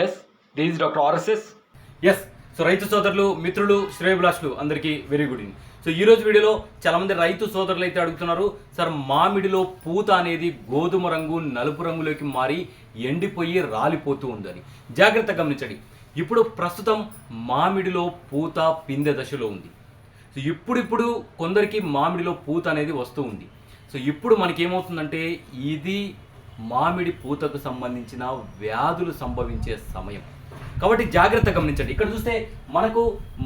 Yes this doctor RSS yes so రైతు సోదరులు మిత్రులు శ్రేయభిలాషులు అందరికీ వెరీ గుడ్ ఈవినింగ్ సో ఈ రోజు వీడియోలో చాలా మంది రైతు సోదరులు అయితే అడుగుతున్నారు సార్ మామిడిలో పూత అనేది గోధుమ రంగు నలుపు రంగులోకి మారి ఎండిపోయి రాలిపోతూ ఉందని. జాగ్రత్త గమనించండి. ఇప్పుడు ప్రస్తుతం మామిడిలో పూత పిందె దశలో ఉంది. సో ఇప్పుడిప్పుడు కొందరికి మామిడిలో పూత అనేది వస్తూ ఉంది. సో ఇప్పుడు మనకేమవుతుందంటే ఇది మామిడి పూతకు సంబంధించిన వ్యాధులు సంభవించే సమయం. కాబట్టి జాగ్రత్త గమనించండి. ఇక్కడ చూస్తే మనకు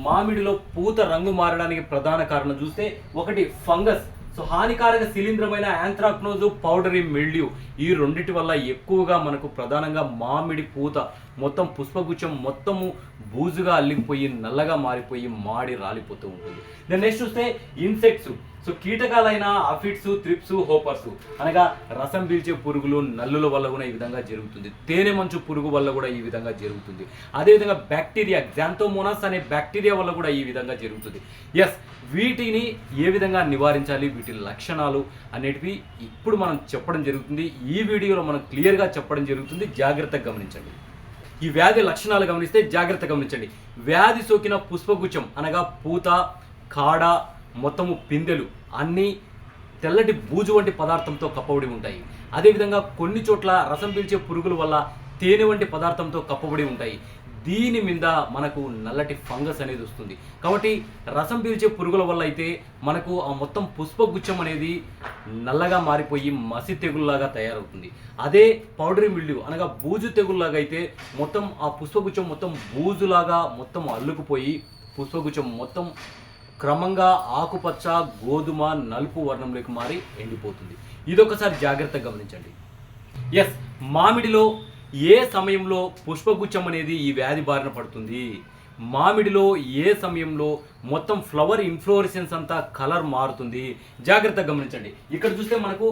మామిడిలో పూత రంగు మారడానికి ప్రధాన కారణం చూస్తే ఒకటి ఫంగస్. సో హానికారక శిలీంద్రమైన యాంథ్రాక్నోజు పౌడరీ మిల్డ్యూ ఈ రెండింటి వల్ల ఎక్కువగా మనకు ప్రధానంగా మామిడి పూత మొత్తం పుష్పగుచ్చం మొత్తము బూజుగా అల్లిపోయి నల్లగా మారిపోయి మాడి రాలిపోతూ ఉంటుంది. దెన్ నెక్స్ట్ చూస్తే ఇన్సెక్ట్స్ సో కీటకాలైన అఫిడ్స్ త్రిప్స్ హోపర్స్ అనగా రసం పీల్చే పురుగులు నల్లుల వల్ల కూడా ఈ విధంగా జరుగుతుంది. తేనె మంచు పురుగు వల్ల కూడా ఈ విధంగా జరుగుతుంది. అదేవిధంగా బ్యాక్టీరియా గ్జాంతోమోనాస్ అనే బ్యాక్టీరియా వల్ల కూడా ఈ విధంగా జరుగుతుంది. ఎస్ వీటిని ఏ విధంగా నివారించాలి? వీటి లక్షణాలు అనేటివి ఇప్పుడు మనం చెప్పడం జరుగుతుంది. ఈ వీడియోలో మనం క్లియర్గా చెప్పడం జరుగుతుంది. జాగ్రత్తగా గమనించండి. ఈ వ్యాధి లక్షణాలు గమనిస్తే జాగ్రత్త గమనించండి. వ్యాధి సోకిన పుష్పగుచ్చం అనగా పూత కాడ మొత్తము పిందెలు అన్నీ తెల్లటి బూజు వంటి పదార్థంతో కప్పబడి ఉంటాయి. అదేవిధంగా కొన్ని చోట్ల రసం పీల్చే పురుగుల వల్ల తేనె వంటి పదార్థంతో కప్పబడి ఉంటాయి. దీని మీద మనకు నల్లటి ఫంగస్ అనేది వస్తుంది. కాబట్టి రసం పీల్చే పురుగుల వల్ల అయితే మనకు ఆ మొత్తం పుష్పగుచ్చం అనేది నల్లగా మారిపోయి మసి తెగుల్లాగా తయారవుతుంది. అదే పౌడరీ మిల్లు అనగా బూజు తెగుల్లాగా అయితే మొత్తం ఆ పుష్పగుచ్చం మొత్తం బూజులాగా మొత్తం అల్లుకుపోయి పుష్పగుచ్చం మొత్తం క్రమంగా ఆకుపచ్చ గోధుమ నలుపు వర్ణంలోకి మారి ఎండిపోతుంది. ఇదొకసారి జాగ్రత్తగా గమనించండి. ఎస్ మామిడిలో ఏ సమయంలో పుష్పగుచ్చం అనేది ఈ వ్యాధి బారిన పడుతుంది? మామిడిలో ఏ సమయంలో మొత్తం ఫ్లవర్ ఇన్ఫ్లోరిసెన్స్ అంతా కలర్ మారుతుంది? జాగ్రత్తగా గమనించండి. ఇక్కడ చూస్తే మనకు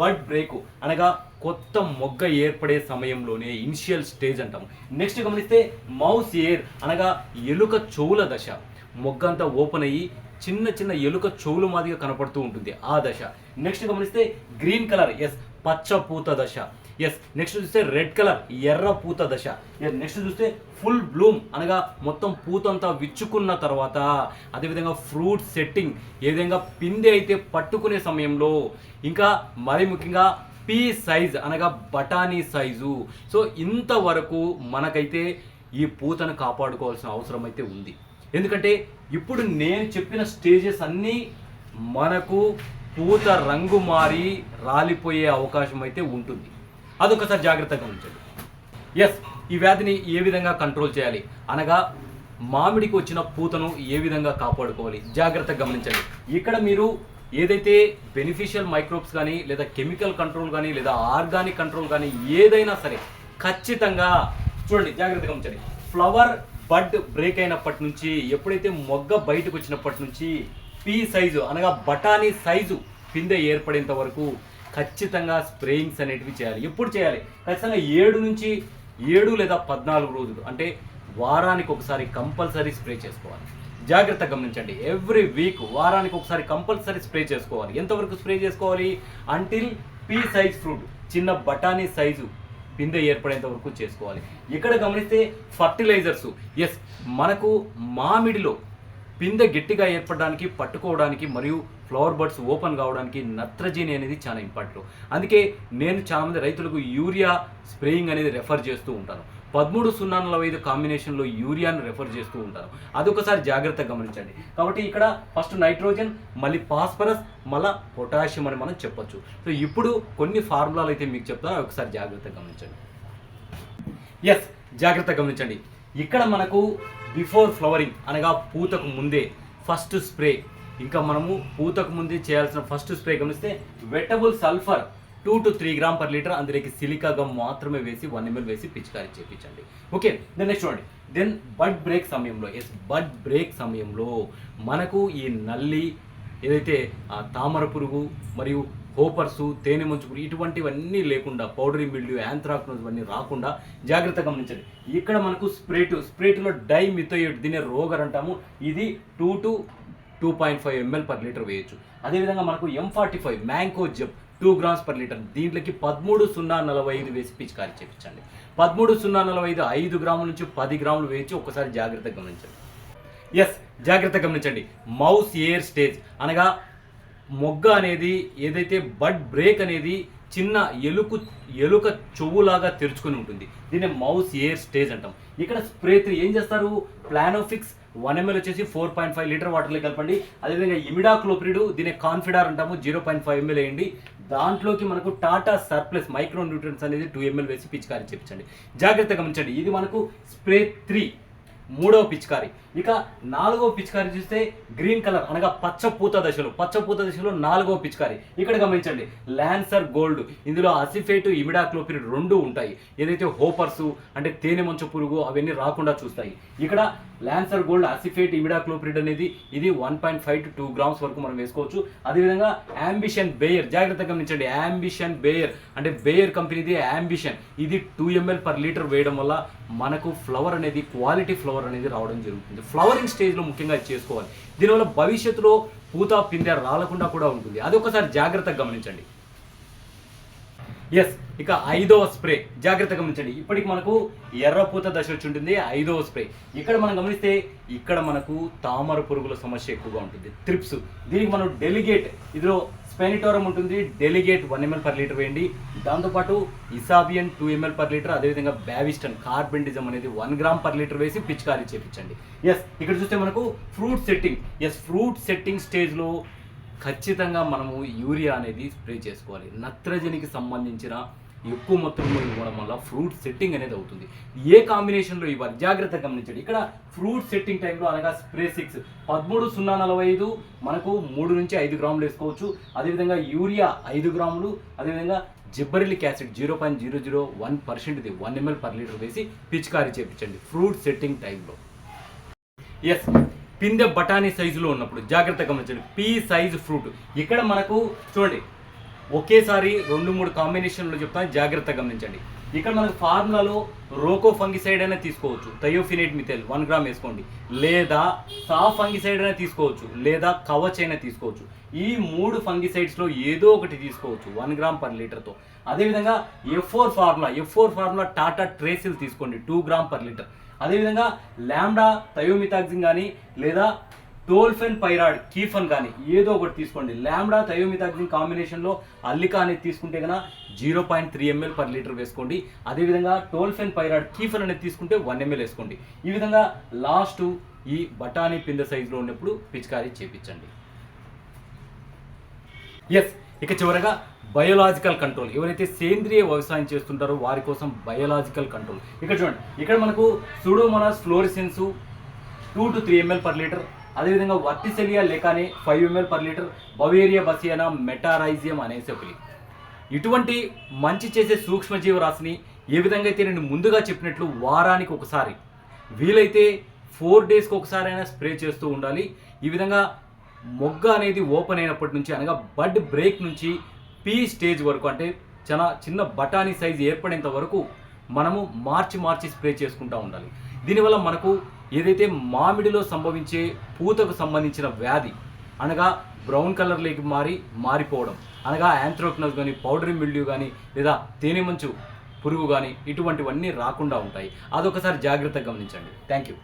బడ్ బ్రేక్ అనగా కొత్త మొగ్గ ఏర్పడే సమయంలోనే ఇనిషియల్ స్టేజ్ అంటాం. నెక్స్ట్ గమనిస్తే మౌస్ ఎయిర్ అనగా ఎలుక చెవుల దశ. మొగ్గ అంతా ఓపెన్ అయ్యి చిన్న చిన్న ఎలుక చెవులు మాదిరిగా కనపడుతూ ఉంటుంది ఆ దశ. నెక్స్ట్ గమనిస్తే గ్రీన్ కలర్ ఎస్ పచ్చ పూత దశ. ఎస్ నెక్స్ట్ చూస్తే రెడ్ కలర్ ఎర్ర పూత దశ. నెక్స్ట్ చూస్తే ఫుల్ బ్లూమ్ అనగా మొత్తం పూత అంతా విచ్చుకున్న తర్వాత అదేవిధంగా ఫ్రూట్ సెట్టింగ్ ఏ విధంగా పిందె అయితే పట్టుకునే సమయంలో ఇంకా మరి ముఖ్యంగా పీ సైజ్ అనగా బఠానీ సైజు సో ఇంతవరకు మనకైతే ఈ పూతను కాపాడుకోవాల్సిన అవసరం అయితే ఉంది. ఎందుకంటే ఇప్పుడు నేను చెప్పిన స్టేజెస్ అన్నీ మనకు పూత రంగు మారి రాలిపోయే అవకాశం అయితే ఉంటుంది. అదొకసారి జాగ్రత్తగా ఉంచండి. ఎస్ ఈ వ్యాధిని ఏ విధంగా కంట్రోల్ చేయాలి? అనగా మామిడికి వచ్చిన పూతను ఏ విధంగా కాపాడుకోవాలి? జాగ్రత్తగా గమనించండి. ఇక్కడ మీరు ఏదైతే బెనిఫిషియల్ మైక్రోబ్స్ కానీ లేదా కెమికల్ కంట్రోల్ కానీ లేదా ఆర్గానిక్ కంట్రోల్ కానీ ఏదైనా సరే ఖచ్చితంగా చూడండి జాగ్రత్తగా ఉంచండి ఫ్లవర్ బడ్ బ్రేక్ అయినప్పటి నుంచి ఎప్పుడైతే మొగ్గ బయటకు వచ్చినప్పటి నుంచి పీ సైజు అనగా బఠానీ సైజు పిందె ఏర్పడేంత వరకు ఖచ్చితంగా స్ప్రేయింగ్స్ అనేటివి చేయాలి. ఎప్పుడు చేయాలి? ఖచ్చితంగా ఏడు నుంచి ఏడు లేదా పద్నాలుగు రోజులు. అంటే వారానికి ఒకసారి కంపల్సరీ స్ప్రే చేసుకోవాలి. జాగ్రత్త గమనించండి. ఎవ్రీ వీక్ వారానికి ఒకసారి కంపల్సరీ స్ప్రే చేసుకోవాలి. ఎంతవరకు స్ప్రే చేసుకోవాలి? అంటిల్ పీ సైజ్ ఫ్రూట్ చిన్న బఠానీ సైజు పిందె ఏర్పడేంత వరకు చేసుకోవాలి. ఇక్కడ గమనిస్తే ఫర్టిలైజర్స్ ఎస్ మనకు మామిడిలో పిందె గట్టిగా ఏర్పడడానికి పట్టుకోవడానికి మరియు ఫ్లవర్ బర్డ్స్ ఓపెన్ కావడానికి నత్రజని అనేది చాలా ఇంపార్టెంట్. అందుకే నేను చాలామంది రైతులకు యూరియా స్ప్రేయింగ్ అనేది రెఫర్ చేస్తూ ఉంటాను. పదమూడు సున్నా నలభై ఐదు కాంబినేషన్లో యూరియాను రెఫర్ చేస్తూ ఉంటాను. అదొకసారి జాగ్రత్తగా గమనించండి. కాబట్టి ఇక్కడ ఫస్ట్ నైట్రోజన్ మళ్ళీ ఫాస్ఫరస్ మళ్ళీ పొటాషియం అని మనం చెప్పొచ్చు. సో ఇప్పుడు కొన్ని ఫార్ములాలు అయితే మీకు చెప్తాను. ఒకసారి జాగ్రత్తగా గమనించండి. ఎస్ జాగ్రత్తగా గమనించండి. ఇక్కడ మనకు బిఫోర్ ఫ్లవరింగ్ అనగా పూతకు ముందే ఫస్ట్ స్ప్రే. ఇంకా మనము పూతకు ముందే చేయాల్సిన ఫస్ట్ స్ప్రే గమనిస్తే wettable sulphur two to three gram per litre అందులోకి సిలికా గమ్ మాత్రమే వేసి వన్ ఎంఎల్ వేసి పిచికారీ చేయించండి ఓకే దెన్ నెక్స్ట్ చూడండి. దెన్ బడ్ బ్రేక్ సమయంలో ఎస్ బడ్ బ్రేక్ సమయంలో మనకు ఈ నల్లి ఏదైతే ఆ తామర పురుగు మరియు హోపర్సు తేనె మంచు ఇటువంటివన్నీ లేకుండా పౌడరీ మిల్డ్యూ యాంత్రాక్నోజ్ ఇవన్నీ రాకుండా జాగ్రత్త గమనించండి. ఇక్కడ మనకు స్ప్రేటు స్ప్రేట్లో డై మిథోయిడ్ దీనే రోగర్ అంటాము. ఇది two to two point five ML per litre వేయచ్చు. అదేవిధంగా మనకు M forty five mancozeb two grams per litre. దీంట్లోకి పదమూడు సున్నా నలభై ఐదు వేసి పిచికారీ చేయించండి పదమూడు సున్నా నలభై ఐదు ఐదు గ్రాముల నుంచి పది గ్రాములు వేయించి ఒకసారి జాగ్రత్తగా గమనించండి. ఎస్ జాగ్రత్త గమనించండి. మౌస్ ఎయిర్ స్టేజ్ అనగా మొగ్గ అనేది ఏదైతే బడ్ బ్రేక్ అనేది చిన్న ఎలుకు ఎలుక చెవులాగా తెరుచుకొని ఉంటుంది. దీన్ని మౌస్ ఎయిర్ స్టేజ్ అంటాం. ఇక్కడ స్ప్రే త్రీ ఏం చేస్తారు? ప్లానోఫిక్స్ వన్ ఎంఎల్ వచ్చేసి ఫోర్ పాయింట్ ఫైవ్ లీటర్ వాటర్లో కలపండి. అదేవిధంగా ఇమిడాక్లోప్రిడ్ దీని కాన్ఫిడార్ అంటాము. జీరో పాయింట్ ఫైవ్ ఎంఎల్ వేయండి. దాంట్లోకి మనకు టాటా సర్ప్లస్ మైక్రో న్యూట్రియన్స్ అనేది టూ ఎంఎల్ వేసి పిచికారీ చెప్పించండి జాగ్రత్తగా గమనించండి. ఇది మనకు స్ప్రే త్రీ మూడవ పిచికారి. ఇక నాలుగో పిచికారి చూస్తే గ్రీన్ కలర్ అనగా పచ్చ పూత దశలో. పచ్చ పూత దశలో నాలుగో పిచికారి. ఇక్కడ గమనించండి. ల్యాన్సర్ గోల్డ్ ఇందులో అసిఫేట్ ఇమిడాక్లోపిరిడ్ రెండు ఉంటాయి. ఏదైతే హోపర్స్ అంటే తేనె మంచు పురుగు అవన్నీ రాకుండా చూస్తాయి. ఇక్కడ ల్యాన్సర్ గోల్డ్ అసిఫేట్ ఇమిడాక్లోపిరిడ్ అనేది ఇది one point five to two grams వరకు మనం వేసుకోవచ్చు. అదేవిధంగా అంబిషన్ బేయర్ జాగ్రత్తగా గమనించండి. అంబిషన్ బేయర్ అంటే బేయర్ కంపెనీది అంబిషన్ ఇది టూ ఎంఎల్ పర్ లీటర్ వేయడం వల్ల మనకు ఫ్లవర్ అనేది క్వాలిటీ ఫ్లవర్ అనేది రావడం జరుగుతుంది. ఫ్లవరింగ్ స్టేజ్లో ముఖ్యంగా చేసుకోవాలి. దీనివల్ల భవిష్యత్తులో పూత పిందె రాలకుండా కూడా ఉంటుంది. అది ఒకసారి జాగ్రత్తగా గమనించండి. ఎస్ ఇక ఐదవ స్ప్రే. జాగ్రత్తగా గమనించండి. ఇప్పటికి మనకు ఎర్రపూత దశ వచ్చి ఉంటుంది. ఐదవ స్ప్రే. ఇక్కడ మనం గమనిస్తే ఇక్కడ మనకు తామర పురుగుల సమస్య ఎక్కువగా ఉంటుంది. త్రిప్స్ దీనికి మనం డెలిగేట్ ఇందులో స్పెనిటోరం ఉంటుంది. Delegate one ML per litre వేయండి. దాంతోపాటు Isabion two ML per litre అదేవిధంగా బ్యావిస్టన్ కార్బెంటిజం అనేది వన్ గ్రామ్ పర్ లీటర్ వేసి పిచికారీ చేపించండి. ఎస్ ఇక్కడ చూస్తే మనకు fruit setting yes fruit setting స్టేజ్లో ఖచ్చితంగా మనము యూరియా అనేది స్ప్రే చేసుకోవాలి. నత్రజనికి సంబంధించిన ఎక్కువ మొత్తంలో ఇవ్వడం వల్ల ఫ్రూట్ సెట్టింగ్ అనేది అవుతుంది. ఏ కాంబినేషన్లో ఇవ్వాలి? జాగ్రత్త గమనించండి. ఇక్కడ ఫ్రూట్ సెట్టింగ్ టైంలో అనగా స్ప్రే సిక్స్. పదమూడు సున్నా నలభై ఐదు మనకు మూడు నుంచి ఐదు గ్రాములు వేసుకోవచ్చు. అదేవిధంగా యూరియా ఐదు గ్రాములు అదేవిధంగా gibberellic acid zero point zero zero one పర్సెంట్ది one ML per litre వేసి పిచికారీ చేపించండి ఫ్రూట్ సెట్టింగ్ టైంలో. ఎస్ పిందె బఠానీ సైజులో ఉన్నప్పుడు జాగ్రత్తగా గమనించండి. పీ సైజ్ ఫ్రూట్ ఇక్కడ మనకు చూడండి ఒకేసారి రెండు మూడు కాంబినేషన్లో చెప్తాను జాగ్రత్త గమనించండి. ఇక్కడ మనకు ఫార్ములాలో రోకో ఫంగిసైడ్ అయినా తీసుకోవచ్చు. థయోఫినేట్ మిథైల్ వన్ గ్రామ్ వేసుకోండి. లేదా సా ఫంగిసైడ్ అయినా తీసుకోవచ్చు. లేదా కవచ్ అయినా తీసుకోవచ్చు. ఈ మూడు ఫంగిసైడ్స్లో ఏదో ఒకటి తీసుకోవచ్చు వన్ గ్రామ్ పర్ లీటర్తో అదేవిధంగా F four formula F four formula Tata Tracel తీసుకోండి టూ గ్రామ్ పర్ లీటర్ అదేవిధంగా ల్యాండా థయోమితాక్సిన్ కానీ లేదా టోల్ఫెన్ పైరాడ్ కీఫన్ కానీ ఏదో ఒకటి తీసుకోండి. ల్యాండా థయోమితాక్సిన్ కాంబినేషన్లో అల్లిక అనేది తీసుకుంటే కనుక zero point three ML per litre వేసుకోండి. అదేవిధంగా టోల్ఫెన్ పైరాడ్ కీఫన్ అనేది తీసుకుంటే వన్ ఎంఎల్ వేసుకోండి. ఈ విధంగా లాస్ట్ ఈ బఠానీ పింద సైజులో ఉన్నప్పుడు పిచికారీ చేపించండి. ఎస్ ఇక చివరగా బయోలాజికల్ కంట్రోల్. ఎవరైతే సేంద్రియ వ్యవసాయం చేస్తుంటారో వారి కోసం బయోలాజికల్ కంట్రోల్. ఇక్కడ చూడండి ఇక్కడ మనకు pseudomonas fluorescens two to three ML per litre అదేవిధంగా verticillium lecanii five ML per litre beauveria bassiana metarhizium anisopliae ఇటువంటి మంచి చేసే సూక్ష్మజీవరాశిని ఏ విధంగా అయితే నేను ముందుగా చెప్పినట్లు వారానికి ఒకసారి వీలైతే ఫోర్ డేస్కి ఒకసారి అయినా స్ప్రే చేస్తూ ఉండాలి. ఈ విధంగా మొగ్గ అనేది ఓపెన్ అయినప్పటి నుంచి అనగా బడ్ బ్రేక్ నుంచి పీ స్టేజ్ వరకు అంటే చాలా చిన్న బఠానీ సైజ్ ఏర్పడేంత వరకు మనము మార్చి మార్చి స్ప్రే చేసుకుంటూ ఉండాలి. దీనివల్ల మనకు ఏదైతే మామిడిలో సంభవించే పూతకు సంబంధించిన వ్యాధి అనగా బ్రౌన్ కలర్లోకి మారి మారిపోవడం అనగా యాంథ్రోక్నస్ కానీ పౌడరీ మిల్డ్యూ కానీ లేదా తేనె మంచు పురుగు కానీ ఇటువంటివన్నీ రాకుండా ఉంటాయి. అదొకసారి జాగ్రత్తగా గమనించండి. Thank you